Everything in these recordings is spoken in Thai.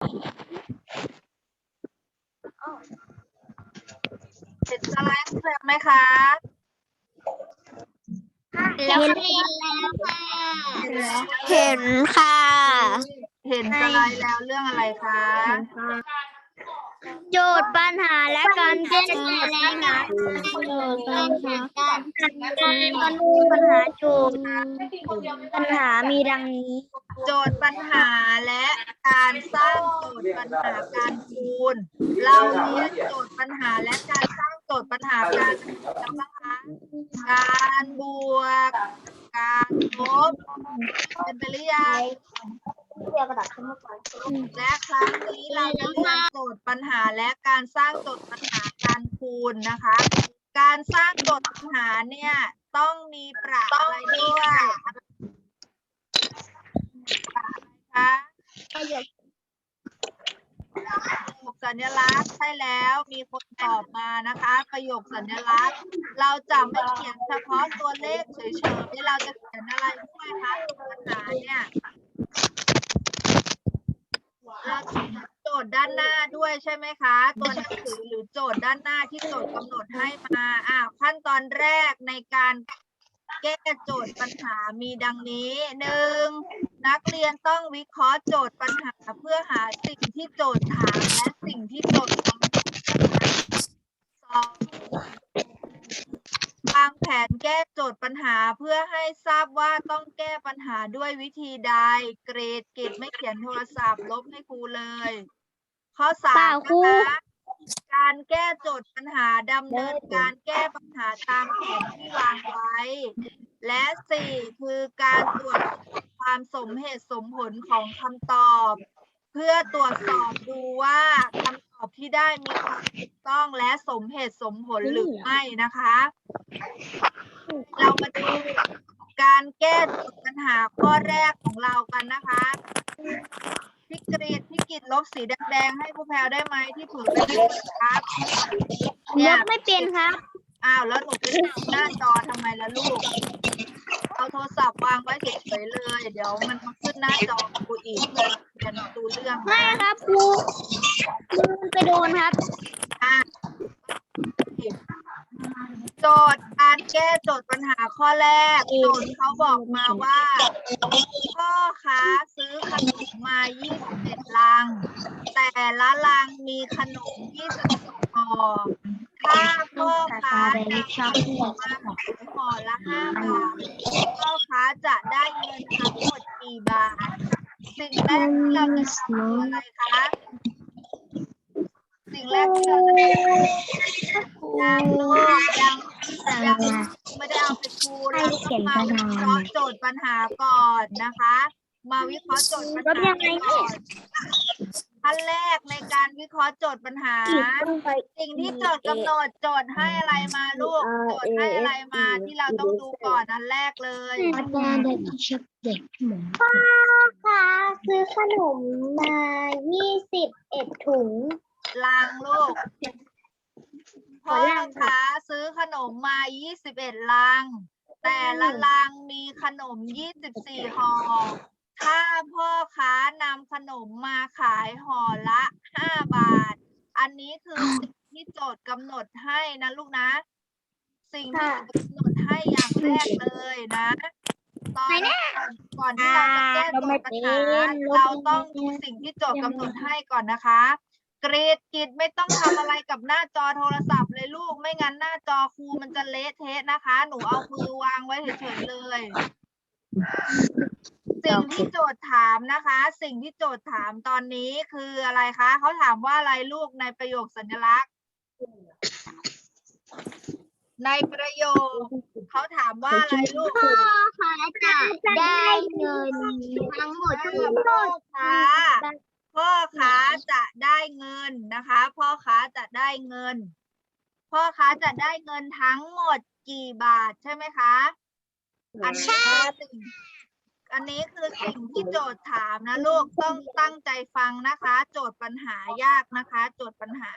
เห็นสไลด์เสร็จไหมคะเห็นแล้วค่ะเห็นค่ะ เห็นสไลด์แล้วเรื่องอะไรคะ โจทย์ปัญหาและการแก้ไขแล้วนะโดดปัญหาการปัญปัญหาโจทย์ปัญหามีดังนี้ โจทย์ปัญหาและการสร้างโจทย์ปัญหาการคูณ เราเรียนโจทย์ปัญหาและการสร้างโจทย์ปัญหาการคูณแล้วนะคะการบวก การลบเป็นไปหรือยังเรียกระดาษขึ้นมาก่อนและครั้งนี้เราจะเรียนโจทย์ปัญหาและการสร้างโจทย์ปัญหาการคูณนะคะ การสร้างโจทย์ปัญหาเนี่ยต้องมีประอะไรด้วยประอะไรคะ สัญลักษณ์ใช่แล้วมีคนตอบมานะคะ ประโยคสัญลักษณ์ เราจะไม่เขียนเฉพาะตัวเลขเฉยๆเราจะเขียนอะไรด้วยคะปัญหาเนี่ยเราเขียนโจทย์ด้านหน้าด้วยใช่ไหมคะ ตัวหนังสือหรือโจทย์ด้านหน้าที่โจทย์กำหนดให้มาอ่าขั้นตอนแรกในการแก้โจทย์ปัญหามีดังนี้หนึ่งนักเรียนต้องวิเคราะห์โจทย์ปัญหาเพื่อหาสิ่งที่โจทย์ถามและ สิ่งที่โจทย์กำสองวางแผนแก้โจทย์ปัญหาเพื่อให้ทราบว่าต้องแก้ปัญหาด้วยวิธีใด เกรดเกิจไม่เขียนโทรศัพท์ลบให้ครูเลย ข้อสามครูนะคะการแก้โจทย์ปัญหาดำเนินการแก้ปัญหาตามแผนที่วางไว้ และสี่คือการตรวจความสมเหตุสมผลของคำตอบ พื่อตรวจสอบดูว่าคำตอบที่ได้มีความถูกต้องและสมเหตุสมผลหรือไม่นะคะ เรามาดูการแก้โจทย์ปัญหาข้อแรกของเรากันนะคะพี่กรีดพี่กิดลบสีแดงๆให้ครูแพลวได้ไหมที่ผืนไปไม่เป็นครับลเนี่ยบไม่เป็นครับอ้าวแล้วหนูไปทำหน้าจอทำไมล่ะลูก เอาโทรศัพท์วางไว้เฉยๆเลย เดี๋ยวมันมาขึ้นหน้าจอครูอีกเรียนดูเรื่องไม่นะครับครูมือไปโดนครับอะโจทย์การแก้โจทย์ปัญหาข้อแรกโจทย์เขาบอกมาว่าพ่อค้าซื้อขนมมา21ลัง แต่ละลังมีขนม22ห่อถ้าพ่อค้านำขนมมาขาย ห่อละ5บาทพ่อค้าจะได้เงินทั้งหมดกี่บาท สิ่งแรกที่เราจะทำคืออะไรคะ สิ่งแรกที่เราจะทำยังลูกยังยังไม่ได้เอาไปคูณเราต้องมาวิเคราะห์โจทย์ปัญหาก่อนนะคะ มาวิเคราะห์โจทย์ปัญหาก่อน ขั้นแรกในการวิเคราะห์โจทย์ปัญหา สิ่งที่โจทย์กำหนดโจทย์ให้อะไรมาลูกโจทย์ให้อะไรมาที่เราต้องดูก่อนอันแรกเลยอาจารย์เด็กชอบเด็กหมูพ่อคะซื้อขนมมายี่สิบเอ็ดถุงลังลูกขอพ่อลังค่ะค้าซื้อขนมมา21ลัง แต่ละลังมีขนม24ห่อ ถ้าพ่อค้านำขนมมาขายห่อละ5บาท อันนี้คือสิ่งที่โจทย์กำหนดให้นะลูกนะ สิ่งที่โจทย์กำหนดให้อย่างแรกเลยนะตอนก่อนที่เราจะแก้โจทย์ปัญหาเราต้องดูสิ่งที่โจทย์กำหนดให้ก่อนนะคะ กรีดกิดไม่ต้องทำอะไรกับหน้าจอโทรศัพท์เลยลูกไม่งั้นหน้าจอครูมันจะเละเทะนะคะ หนูเอามือวางไว้เฉยๆเลย สิ่งที่โจทย์ถามนะคะ สิ่งที่โจทย์ถามตอนนี้คืออะไรคะ เขาถามว่าอะไรลูกในประโยคสัญลักษณ์ ในประโยค เขาถามว่าอะไรลูกพ่อคะจะได้เงินทั้งหมดถ้ากี่พ่อบาทค้าพ่อค้าจะได้เงินนะคะ พ่อค้าจะได้เงิน พ่อค้าจะได้เงินทั้งหมดกี่บาทใช่ไหมคะอันนี้คือสิ่ง อันนี้คือสิ่งที่โจทย์ถามนะลูกต้องตั้งใจฟังนะคะ โจทย์ปัญหายากนะคะ โจทย์ปัญหา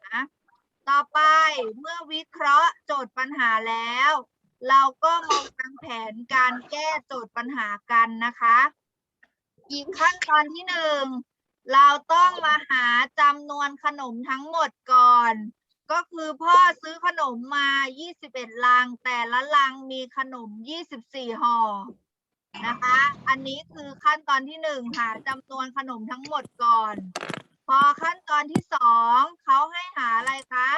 ต่อไปเมื่อวิเคราะห์โจทย์ปัญหาแล้ว เราก็มาวางแผนการแก้โจทย์ปัญหากันนะคะ อีกขั้นตอนที่หนึ่งเราต้องมาหาจำนวนขนมทั้งหมดก่อน ก็คือพ่อซื้อขนมมา 21 ลัง แต่ละลังมีขนม 24ห่อ นะคะ อันนี้คือขั้นตอนที่หนึ่งหาจำนวนขนมทั้งหมดก่อน พอขั้นตอนที่สองเขาให้หาอะไรคะ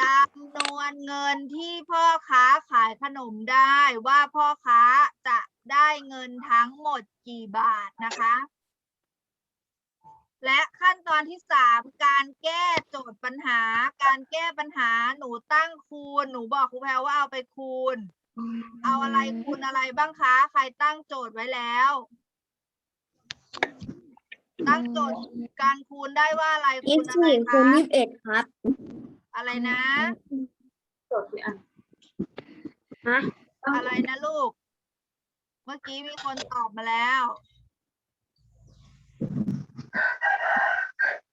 จำนวนเงินที่พ่อค้าขายขนมได้ว่าพ่อค้าจะได้เงินทั้งหมดกี่บาทนะคะ และขั้นตอนที่สามการแก้โจทย์ปัญหา การแก้ปัญหาหนูตั้งคูณ หนูบอกครูแพรว่าเอาไปคูณ เอาอะไรคูณอะไรบ้างคะ ใครตั้งโจทย์ไว้แล้ว ตั้งโจทย์การคูณได้ว่าอะไรคูยี่ณสิบอะไรสี่คูคะณยี่สิบเอ็ดครับอะไรนะ จดเลยอะฮะอะไรนะลูก เมื่อกี้มีคนตอบมาแล้ว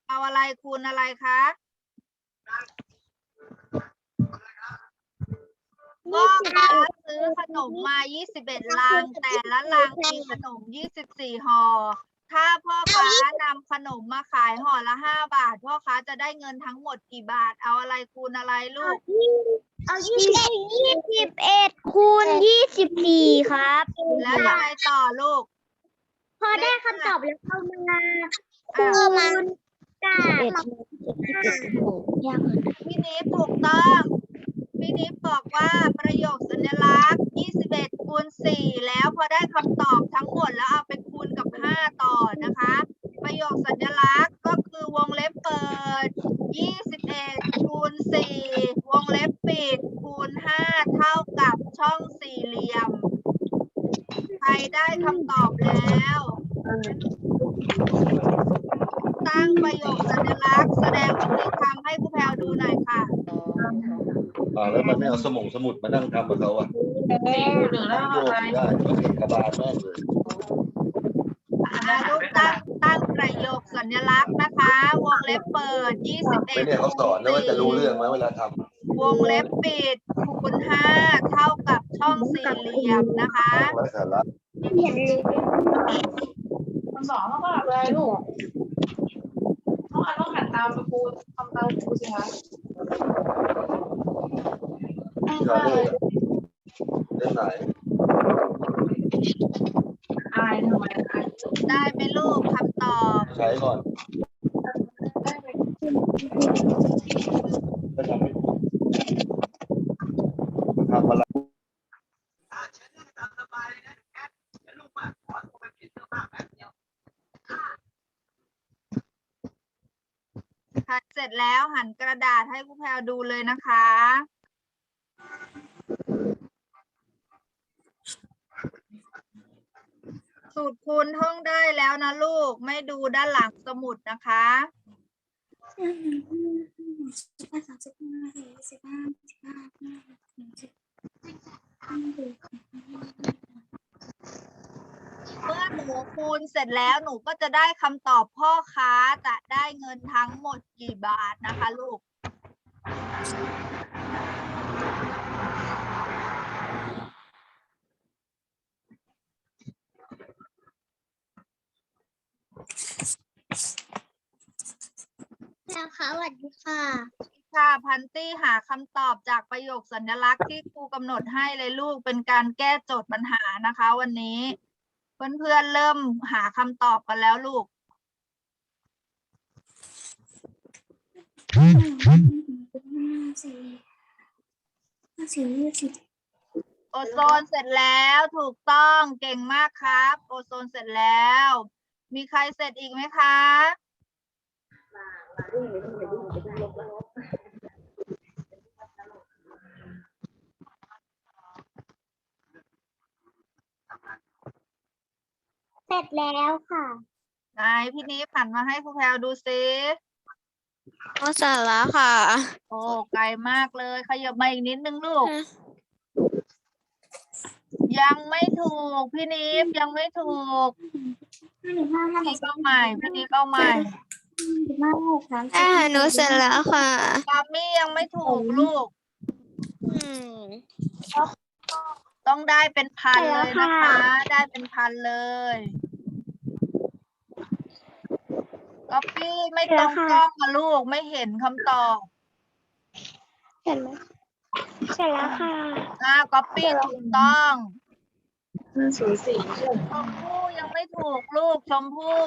เอาอะไรคูณอะไรคะ ก็ค้าซื้อขนมมา 21 ลัง แต่ละลังมีขนม 24 ห่อ ถ้าพ่อค้านำขนมมาขายห่อละ 5 บาท พ่อค้าจะได้เงินทั้งหมดกี่บาท เอาอะไรคูณอะไรลูก เอายี่สิบยี่สิบเอ็ดคูณยี่สิบสี่ครับ แล้วยังไงต่อลูก พอได้คำตอบแล้วเอามาอะคูณกัเอ็ดบยากเลยพี่นิฟถูกต้อง พี่นิฟบอกว่าประโยคสัญลักษณ์ 21คูณ4แล้วพอได้คำตอบทั้งหมดแล้วเอาไปคูณกับ 5 ต่อนะคะ ประโยคสัญลักษณ์ก็คือวงเล็บเปิด 21 คูณ 4 วงเล็บปิด คูณ 5 เท่ากับช่องสี่เหลี่ยม ใครได้คำตอบแล้ว ตั้งประโยคสัญลักษณ์ แสดงพฤติกรรมให้ครูแพลวดูหน่อยค่ะ อ่าแล้ว มันไม่เอาสมองสมุดมานั่งทำกับเขาอะสี่คูณหนึ่งแล้วโยเอากอะไรไม่ได้ก็เขียนกระบาลแม่งเลยอ่าลูกตั้งตั้งประโยคสัญลักษณ์นะคะ วงเล็บเปิด21ไม่เนี่ยเขาสอนนะว่าจะรู้เรื่องไหมเวลาทำวงเล็บปิดคูณ5เท่ากับช่องสี่เหลี่ยมนะคะไร้สาระคำสองเขาก็อะไรลูกต้องอ่านต้องหันตามไปครูทำตามครูสิคะ ชาเล่เล่นไหนอายทำไมอายได้ไหมลูกคำตอบใช้ก่อนทำไม่ถูกทำอะไรเสร็จแล้วหันกระดาษให้ครูแพลวดูเลยนะคะ สูตร คูณท่องได้แล้วนะลูก ไม่ดูด้านหลังสมุดนะคะ เมื่อหนูคูณเสร็จแล้วหนูก็จะได้คำตอบพ่อค้าจะได้เงินทั้งหมดกี่บาทนะคะลูก้วค่ะสวัสดีค่ะค่ะพันตี้หาคำตอบจากประโยคสัญลักษณ์ที่ครูกำหนดให้เลยลูกเป็นการแก้โจทย์ปัญหานะคะ วันนี้ เพื่อนๆเริ่มหาคำตอบกันแล้วลูกโอโซนเสร็จแล้วถูกต้องเก่งมากครับ โอโซนเสร็จแล้ว มีใครเสร็จอีกไหมคะ เสร็จแล้วค่ะไหนพี่นี้ผ่านมาให้ครูแพลวดูซิก็เสร็จแล้วค่ะ โอ้ไกลมากเลยขยับมาอีกนิดนึงลูก ยังไม่ถูกพี่นิฟยังไม่ถูกพี่นิฟเอาใหม่พี่นิฟเอาใหม่ อ่าหนูเสร็จแล้วค่ะปามี่ยังไม่ถูกลูก อืมต้องได้เป็นพันเลยนะคะ ได้เป็นพันเลยพก๊อปปี้ไม่ตรงกล้องอะลูกไม่เห็นคำตอบเห็นไหมเสร็จแล้วค่ะอ่าก๊อปปี้ถูกต้องสูสีใช่ไหมชมพู่ยังไม่ถูกลูกชมพู่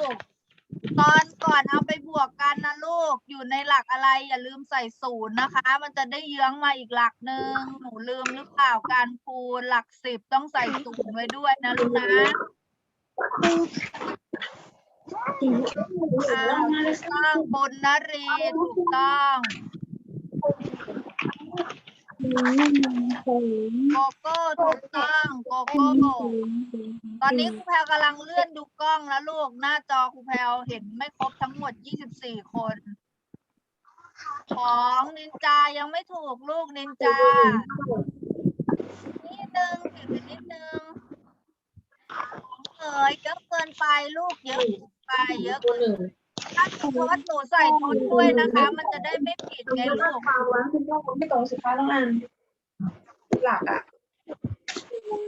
ตอนก่อนเอาไปบวกกันนะลูก อยู่ในหลักอะไร อย่าลืมใส่ศูนย์นะคะ มันจะได้เยื้องมาอีกหลักหนึ่งหนูลืมหรือเปล่าการคูณหลักสิบต้องใส่ศูนย์ไว้ด้วยนะลูกนะอ่าถูกต้องบนนรีถูกต้อง โกโก้ถูกต้องโกโก้ตอนนี้ครูแพลวกำลังเลื่อนดูกล้องแล้วลูก หน้าจอครูแพลวเห็นไม่ครบทั้งหมด 24 คน ของนินจายังไม่ถูกลูกนินจา นิดนึงเห็นไปนิดนึงเอ๋ยเยอะเกินไปลูกเยอะไปเยอะเกิน ถ้าสมมติว่าหนูใส่ทดด้วยนะคะ มันจะได้ไม่ผิดไงลูกความร้านคุณพ่อไม่ตรงสิคะต้องอันหลักอะ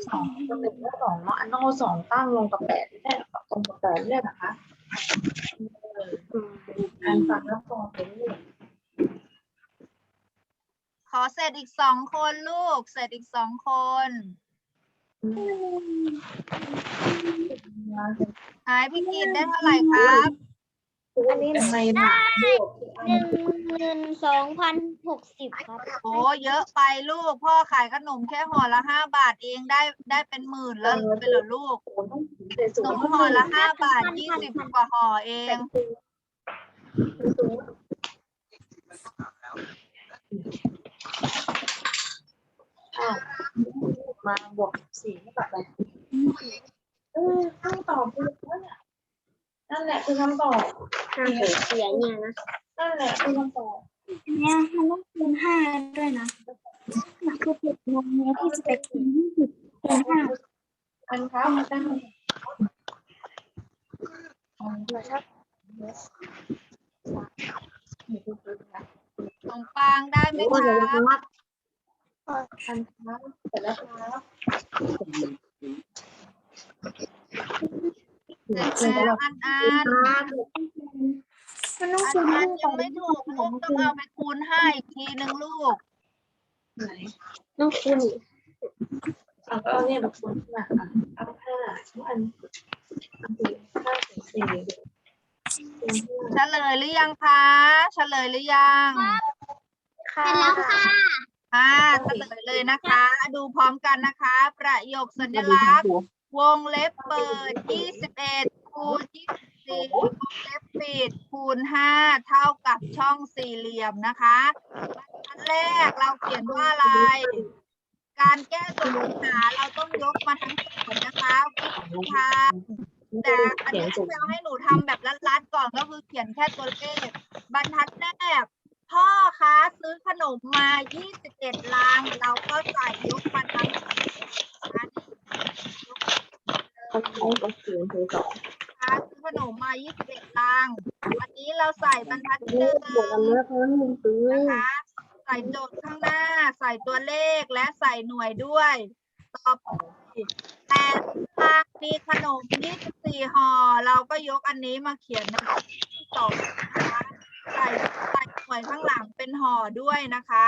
สองตัวหนึ่งและสองเนาะอันต้องเอาสองตั้งลงกับแปดไม่ได้หรอตรงกับแปดไม่ได้นะคะอันฟังแล้วตรงเป็นหนึ่งขอเสร็จอีกสองคนลูก เสร็จอีกสองคนหายพี่กินได้เท่าไหร่ครับ อันนี้ทำไมหนักหนึ่งหมื่นสองพันหกสิบครับโอ้เยอะไปลูก พ่อขายขนมแค่ห่อละห้าบาทเองได้ได้เป็นหมื่นแล้วเป็นเหรอลูกขนมห่อละห้าบาทยี่สิบกว่าห่อเองมาบวกสี่เท่ากับอะไรเออคำตอบคือเนี่ย นั่นแหละคือคำตอบห้าหกเสียเนี่ยนะนั่นแหละคือคำตอบเนี่ยมันต้องคูณห้าด้วยนะหลักคือผิดงงเนี้ยที่จะไปคูณยี่สิบคูณห้าอันครับมาตั้งอ๋อแล้วถ้าขนมปังได้ไหมครับอันครับเสร็จแล้วครับเสร็จแล้ว อันอันมันต้องอันคูณอัห้านยังไม่ถูกลูกต้องเอาไปคูณห้าอีกทีหนึ่งลูกไหนต้องคูณเอาก็เอาเนี่ยแบบคนมาอะเอาห้าทุกอันอันสี่ห้าสี่สี่เฉลยหรือยังคะเฉลยหรือยังเสร็จแล้วค่ะอ่าเฉลยเลยนะคะ ดูพร้อมกันนะคะ ประโยคสัญลักษณ์ วงเล็บเปิด21คูณ24วงเล็บปิดคูณ5เท่ากับช่องสี่เหลี่ยมนะคะอันแรกเราเขียนว่าอะไร การแก้ตัวปัญหาเราต้องยกมาทั้งส่วนนะคะวิธีทำแต่อันนี้ที่เราให้หนูทำแบบลัดๆก่อนก็คือเขียนแค่ตัวเลขบรรทัดแรกพ่อคะซื้อขนมมา 21ลังเราก็ใส่ยกมาทั้งอั นเขาใช้กับเสียงคือสองคะซื้อขนมมา 21 ลัง วันนี้เราใส่บรรทัดที่หนึ่งนเมื่อเขาหนึ่งซื้อนะคะ ใส่โจทย์ข้างหน้า ใส่ตัวเลขและใส่หน่วยด้วย ต่อไปแต่ถ้ามีขนม 24 ห่อ เราก็ยกอันนี้มาเขียนในที่สองนะคะใส่ใส่หน่วยข้างหลังเป็นห่อด้วยนะคะ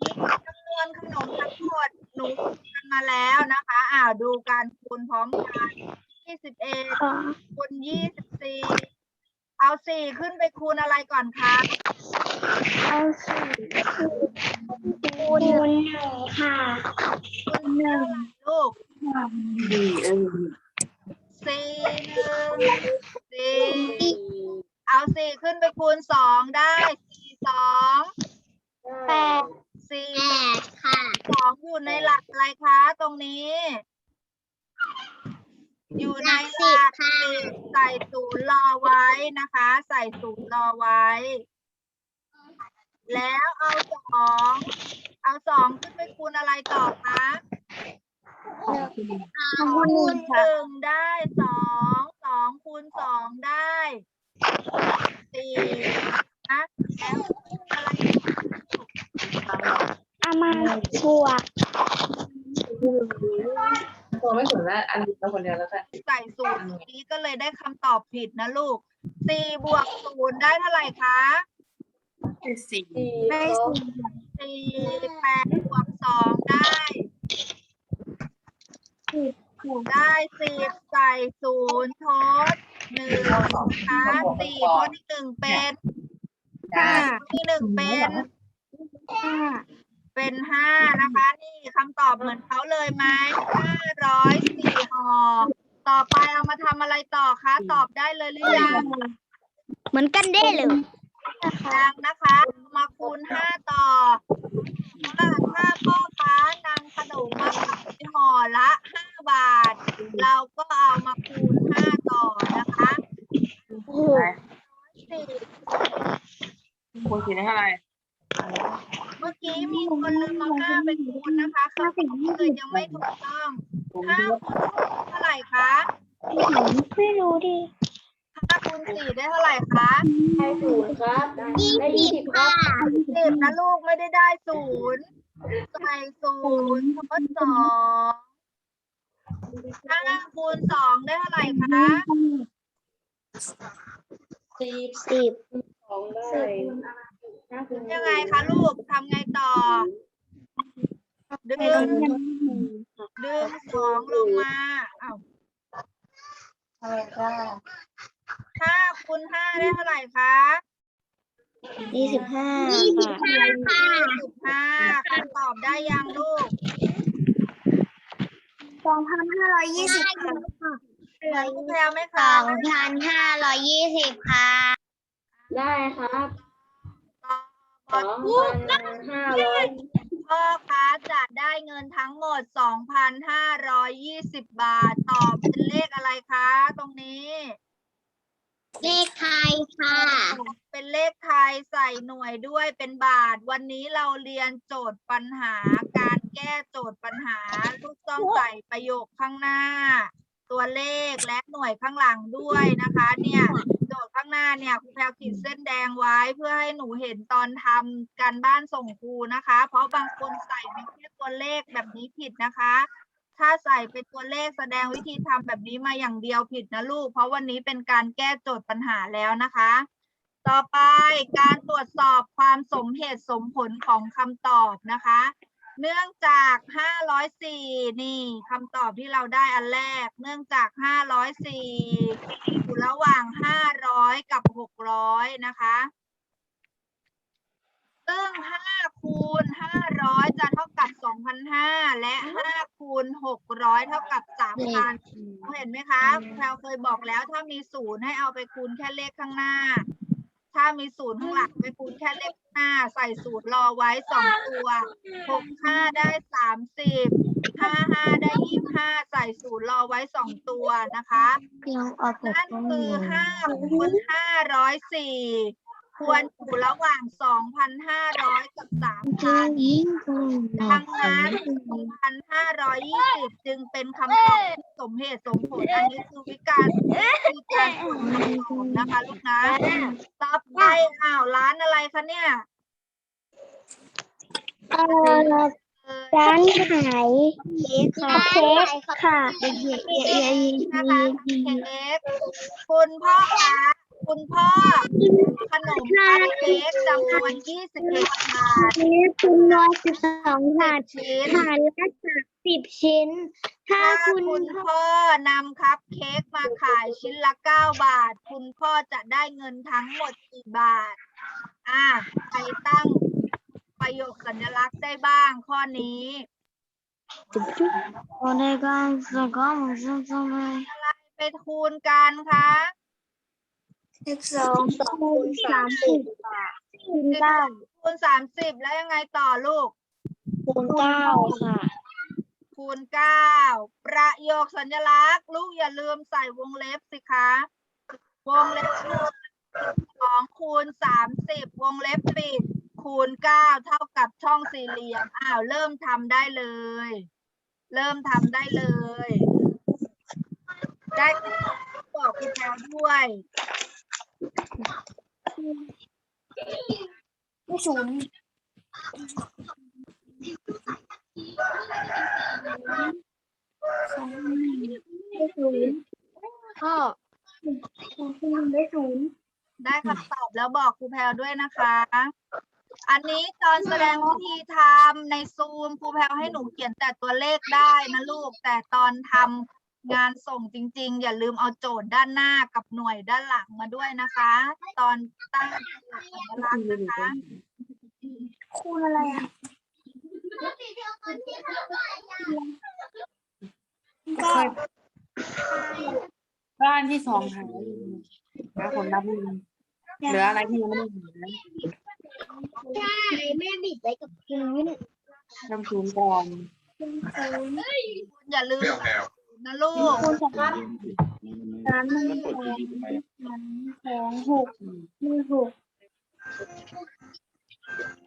มีจำนวนขนมทั้งหมดหนู มาแล้วนะคะอ่าดูการคูณพร้อมกัน21ค่ะคูณยี่สิบสี่เอาสี่ขึ้นไปคูณอะไรก่อนคะเอาสี่คูณหนึ่งค่ะคูณหนึ่งลูกดีเออสี่หนึ่งสี่เอาสี่ขึ้นไปคูณสองได้สี่สองแปดสี่แปดค่ะ สองอยู่ในหลักอะไรคะ ตรงนี้ อยู่ในหลักสิบใส่ศูนย์รอไว้นะคะ ใส่ศูนย์รอไว้ แล้วเอาสองเอาสองขึ้นไปคูณอะไรต่อคะคูณหนึ่งได้สองสองคูณสองได้สี่นะแล้วอะไร อามาบวกตัวไม่สวยนว่าอันนี้เราคนเดียวแล้วกันใส่ศูนย์นี้ก็เลยได้คำตอบผิดนะลูกสี่บวกศูนย์ได้เท่าไหร่คะสี่ได้สี่สี่แปดบวกสองได้ได้สิบใส่ศูนย์ทดหนึ่งนะคะสี่ทดอีกหนึ่งเป็นได้ที่หนึ่งเป็นห้า เป็นห้านะคะ นี่คำตอบเหมือนเขาเลยไหมห้าร้อยสี่ห่อต่อไปเอามาทำอะไรต่อคะ ตอบได้เลยหรือยังเหมือนกันได้เลยยังนะคะเอามาคูณห้าต่อว่าถ้าพ่อค้านำขนมมาขายห่อละห้าบาท เราก็เอามาคูณห้าต่อนะคะสี่คูณสี่ได้เท่าไหร่ เมื่อกี้มีคนลืมเอาห้าไปคูณนะคะคำตอบเลยยังไม่ถูกต้องห้าคูณเท่าไหร่คะไม่รู้ดิห้าคูณสี่ได้เท่าไหร่คะได้ศูนย์ครับได้ยี่สิบครับสิบนะลูกไม่ได้ได้ศูนย์ใส่ศูนย์ทดสองห้าคูณสองได้เท่าไหร่คะสิบสิบ ยังไงคะลูกทำไงต่อ ดึง ดึงสองลงมาอ้าวอะไรค่ะห้าคูณห้าได้เท่าไหร่คะยี่สิบห้ายี่สิบห้าค่ะสิบห้าคำตอบได้ยังลูกสองพันห้าร้อยยี่สิบค่ะเหมือนคุณแพรไหมสคะองพันห้าร้อยยี่สิบค่ะ ได้ครับ ตอบถูกห้าร้อยพ่อค้าจะได้เงินทั้งหมด 2,520 บาท ตอบเป็นเลขอะไรคะ ตรงนี้ เลขไทยค่ะ เป็นเลขไทยใส่หน่วยด้วยเป็นบาท วันนี้เราเรียนโจทย์ปัญหา การแก้โจทย์ปัญหาลูกต้องใส่ประโยคข้างหน้า ตัวเลขและหน่วยข้างหลังด้วยนะคะ เนี่ย จทย์ข้างหน้าเนี่ยครูแพรขีดเส้นแดงไว้เพื่อให้หนูเห็นตอนทำการบ้านส่งครูนะคะ เพราะบางคนใส่เป็นแค่ตัวเลขแบบนี้ผิดนะคะ ถ้าใส่เป็นตัวเลขแสดงวิธีทำแบบนี้มาอย่างเดียวผิดนะลูก เพราะวันนี้เป็นการแก้โจทย์ปัญหาแล้วนะคะ ต่อไปการตรวจสอบความสมเหตุสมผลของคำตอบนะคะ เนื่องจาก 504 นี่คำตอบที่เราได้อันแรก เนื่องจาก 504 อยู่ระหว่าง 500 กับ 600 นะคะ ซึ่ง 5 คูณ 500 จะเท่ากับ 2,500 และ 5 คูณ 600 เท่ากับ 3,000 เห็นไหมคะแพลวเคยบอกแล้วถ้ามีศูนย์ให้เอาไปคูณแค่เลขข้างหน้า ถ้ามีศูนย์ข้างหลังไปคูณแค่เลขข้างหน้า ใส่ศูนย์รอไว้สองตัวหกห้าได้สามสิบห้าห้าได้ยี่สิบห้าใส่ศูนย์รอไว้สองตัวนะคะ ยังเอาปกนั่นป้องคืออยู่ห้าคูณห้าร้อยสี่ ควรอยู่ระหว่างสองพันห้าร้อยกับสามพันยิงกูหนอดักงนั้น 2,520 จึงเป็นคำตอบที่สมเหตุสมผล อันนี้คือวิการคือการตรวจคำตอบนะคะลูกนะ ต่อไปอ้าวร้านอะไรคะเนี่ยเอ่อเอ่อร้านขายเค้กค่ะเค้กค่ะนะคะเค้กคุณพ่อคะ คุณพ่อ ขนมคัพเค้กจำนวน21บาทเค้กคุณร้อยสิบสองบาทชิ้น ถาดละสามสิบชิ้น ถ้าถ้าคุณคุณพ่อนำคัพเค้กมาขายชิ้นละ9บาท คุณพ่อจะได้เงินทั้งหมดกี่บาท อ่าใครตั้งประโยคสัญลักษณ์ได้บ้างข้อนี้ โอ้ในการสก้องซึ่งจะไม่ไปคูณกันคะ สิบสองคูณสามสิบคูณเก้าคูณ30แล้วยังไงต่อลูก คูณเก้าค่ะ คูณ9ประโยคสัญลักษณ์ ลูกอย่าลืมใส่วงเล็บสิคะ วงเล็บหนึ่งสองคูณ30วงเล็บปิดคูณ9เท่ากับช่องสี่เหลี่ยมอ้าวเริ่มทำได้เลย เริ่มทำได้เลย ได้บอกคุณแพลด้วย ไม่ศูนสองได้ศูนย์พ่อคูณได้ศูนย์ได้คำตอบแล้วบอกครูแพลด้วยนะคะ อันนี้ตอนแสดงวิธีทำในซูมครูแพลให้หนูเขียนแต่ตัวเลขได้นะลูก แต่ตอนทำ งานส่งจริง ๆ อย่าลืมเอาโจทย์ด้านหน้ากับหน่วยด้านหลังมาด้วยนะคะ ตอนตั้งสัญลักษณ์นะคะคูณอะไรอะก็บ้านที่สองหายนะผมนับมือเหลืออะไรที่ยังไม่ได้หาใช่แม่บิดไว้กับพื้นทำศูนย์ก่อนคุณคูณคุณอย่าลืม นะลูกคูณสองสามหนึ่งสองสามสองหกหนึ่งหก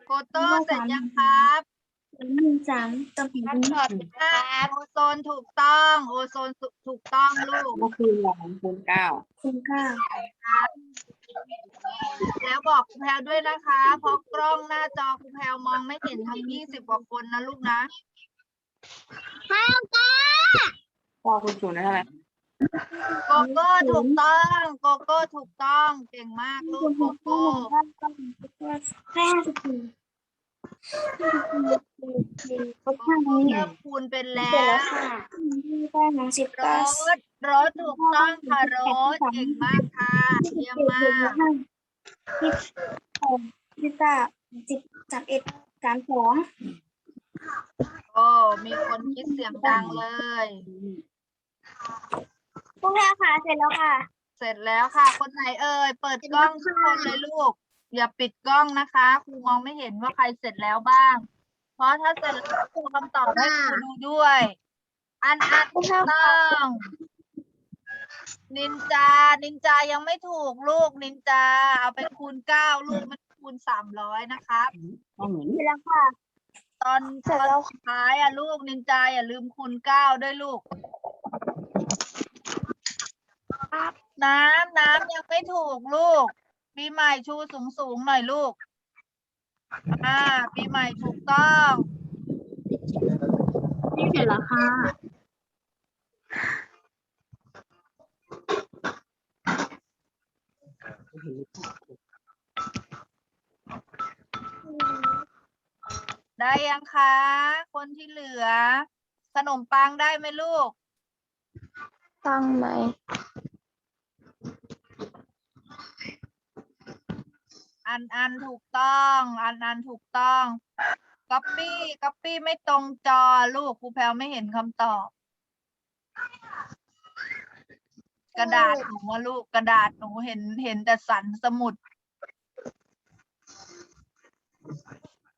โฟโต้เสร็จยังครับหนึ่งสามกับหนึ่งอ่าโอโซนถูกต้อง โอโซนถูกต้องลูกก็คือหลองคูณเก้าคูณเก้าแล้วบอกครูแพลวด้วยนะคะเพราะกล้องหน้าจอครูแพลวมองไม่เห็นทั้งยี่สิบกว่าคนนะลูกนะพ่ อคุณศูนย์ได้เท่าไหร่โกโก้ถูกต้องโกโก้ถูกต้องเก่งมากลูกโกโก้ให้ห้าสิบสี่โกโก้เริ่มคูณเป็นแล้เสร็จวแล้วค่ะได้หนังสิบรเก้าถรถถูกต้องค่ะรถเก่งมากค่ะเยี่ยมมากสิบสองสิบเก้าสิบสามเอ็ดสามสองโอ้มีคนคิดเสียงดังเลย พวกเราค่ะ เสร็จแล้วค่ะ เสร็จแล้วค่ะ คนไหนเอ่ย เปิดกล้องทุกคนเลยลูก อย่าปิดกล้องนะคะ ครูมองไม่เห็นว่าใครเสร็จแล้วบ้าง เพราะถ้าเสร็จแล้วครูคำตอบให้ครูดูด้วย อันอันถูกต้อง นินจา นินจายังไม่ถูกลูก นินจา เอาไปคูณเก้าลูกไม่คูณสามร้อยนะครับต้องเหมือนเสร็จแล้วค่ะ ตอนเสร็จตอนแล้วสุดท้ายอะลูก นินจาอย่าลืมคูณเก้าด้วยลูก น้ำน้ำยังไม่ถูกลูก ปีใหม่ชูสูงสูงๆหน่อยลูก อ่า ปีใหม่ถูกต้อง นี่เสร็จแล้วค่ะ ได้ยังคะ คนที่เหลือ ขนมปังได้ไหมลูก ตั้งไหมอันอันถูกต้อง อันอันถูกต้องก๊อปปี้ก๊อปปี้ไม่ตรงจอลูกครูแพลวไม่เห็นคำตอบ กระดาษหนูว่าลูกกระดาษหนูเห็นเห็นแต่สันสมุด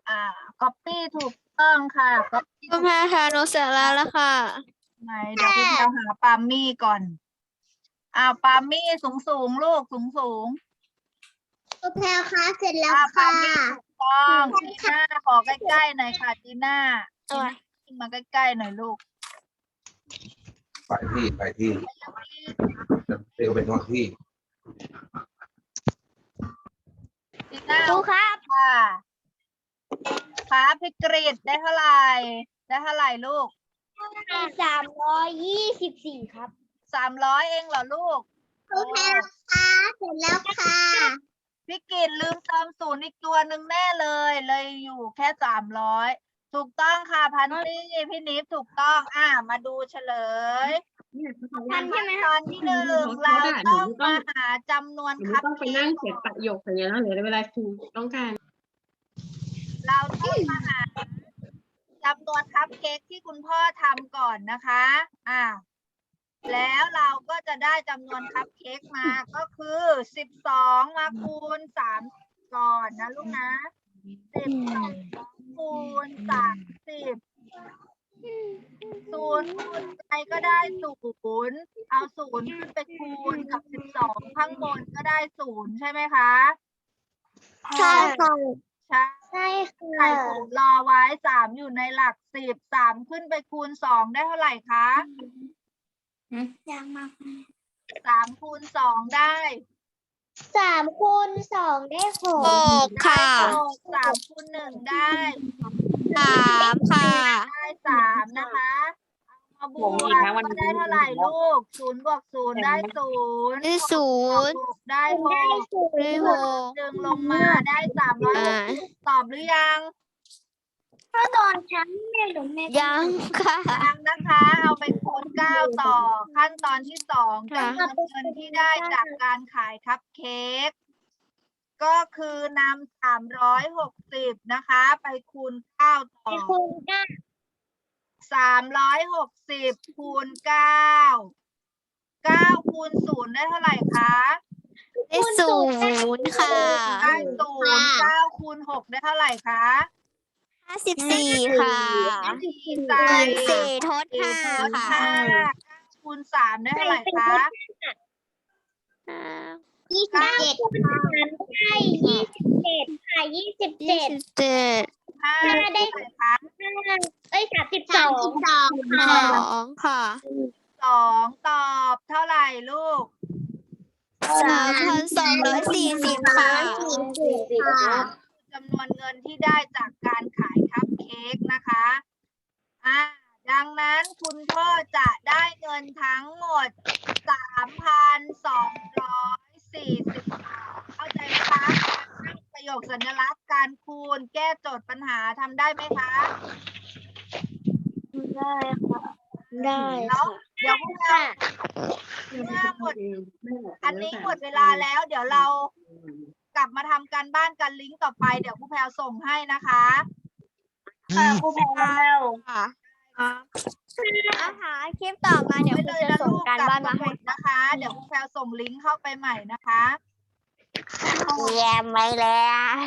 อ่าก๊อปปี้ถูกต้องค่ะก๊อปปี้คุณแม่ค่ะหนูเสร็จแล้วแล้วค่ะ ไหนเดี๋ยวครูแพลวหาปามี่ก่อนอ่าปามี่สูงสูงๆลูกสูงสูงๆตัวแพลคะเสร็จแล้วอ่าปาค่ะมี่ถูกต้องจีน่าขอใกล้ๆหน่อยค่ะจีน่าเอาไว้จีน่าขึ้นมาใกล้ๆหน่อยลูกไปที่ไปที่เร็วไปนอนที่จีน่าครูครับค่ะค่ะพิกฤตได้เท่าไหร่ได้เท่าไหร่ลูก สามร้อยยี่สิบสี่ครับสามร้อยเองเหรอลูกครูแพลคะเสร็จแล้วค่ะพิกิตลืมเติมศูนย์อีกตัวหนึ่งแน่เลย เลยอยู่แค่สามร้อยถูกต้องค่ะพันตี้พี่นิฟถูกต้อง อ่า มาดูเฉลยทันใช่ไหมตอนที่หนึ่งเราต้องมาหาจำนวนหนูคัพต้องไปเค้นั่งกเขียนประโยคอย่างเงี้ยแล้วเหลือเวลาครูต้องการ เราต้องมาหาจำ นวนคัพเค้กที่คุณพ่อทำก่อนนะคะ อ่า แล้วเราก็จะได้จำนวนคัพเค้กมาก็คือสิบสองมาคูณสามก่อนนะลูกนะสิบสองคูณสามสิบศูนย์คูณไปก็ได้ศูนย์เอาศูนย์ขึ้นไปคูณกับสิบสองข้างบนก็ได้ศูนย์ใช่ไหมคะ ใช่ค่ะ ใช่ใช่ใส่ค่ะศูนย์รอไว้สามอยู่ในหลักสิบสามขึ้นไปคูณสองได้เท่าไหร่คะยากมากสามคูณสองได้สามคูณสองได้หหกกค่ะได้หกสามคูณหนึ่งได้สามค่ะ ได้สามนะคะเอาให มาบวกก็ได้เท่าไหร่ลูกศูนย์บวกศูนย์ได้ศูนย์ได้ศูนย์หกได้หได้กศูนได้ย์หกดึงลงมาได้สามร้อยอ่าตอบหรือยังถ้าตอนฉันแม่หนูแม่ยังค่ะยังนะคะ เอาไปคูณเก้าต่อขั้นตอนที่สองจำนวนเงินที่ได้จากการขายคัพเค้กก็คือนำสามร้อยหกสิบนะคะ ไปคูณเก้าต่อไปคูณเก้า สามร้อยหกสิบคูณเก้าเก้าคูณศูนย์ได้เท่าไหร่คะได้ศูนย์ค่ะได้ศูนย์เก้าคูณหกได้เท่าไหร่คะห้าสิบสี่ค่ะสี่ใส่สี่ทดห้าค่ะห้าคูณสามได้เท่าไหร่คะห้ายี่สิบเจ็ดได้ยี่สิบเจ็ดค่ะยี่สิบยี่เจ็ดสิบเจ็ด ห้าได้เท่าไหร่คะเอ้ยสามสิบสองสองค่ะสองตอบเท่าไหร่ลูก สามพันสองร้อยสี่สิบค่ะจำนวนเงินที่ได้จากการขายคัพเค้กนะคะ อ่า ดังนั้นคุณพ่อจะได้เงินทั้งหมดสามพันสองร้อยสี่สิบบาทเข้าใจไหมคะการตั้ง ประโยคสัญลักษณ์การคูณ แก้โจทย์ปัญหาทำได้ไหมคะได้ค่ะ ได้แล้วเดี๋ยวพวกเราเมื่อหมดอันนี้หมดเวลาแล้ว เดี๋ยวเรากลับมาทำการบ้านกันลิงก์ต่อไป เดี๋ยวครูแพลวส่งให้นะคะค่ะครูแพรวค่ะอาหาคลิปต่อมาเดี๋ยวไว้คุณเลยจะนะส่ลูงกการกลับ้านบมามาหมให้ดนะคะ เดี๋ยวครูแพลวส่งลิงก์เข้าไปใหม่นะคะ เยมไปแล้ว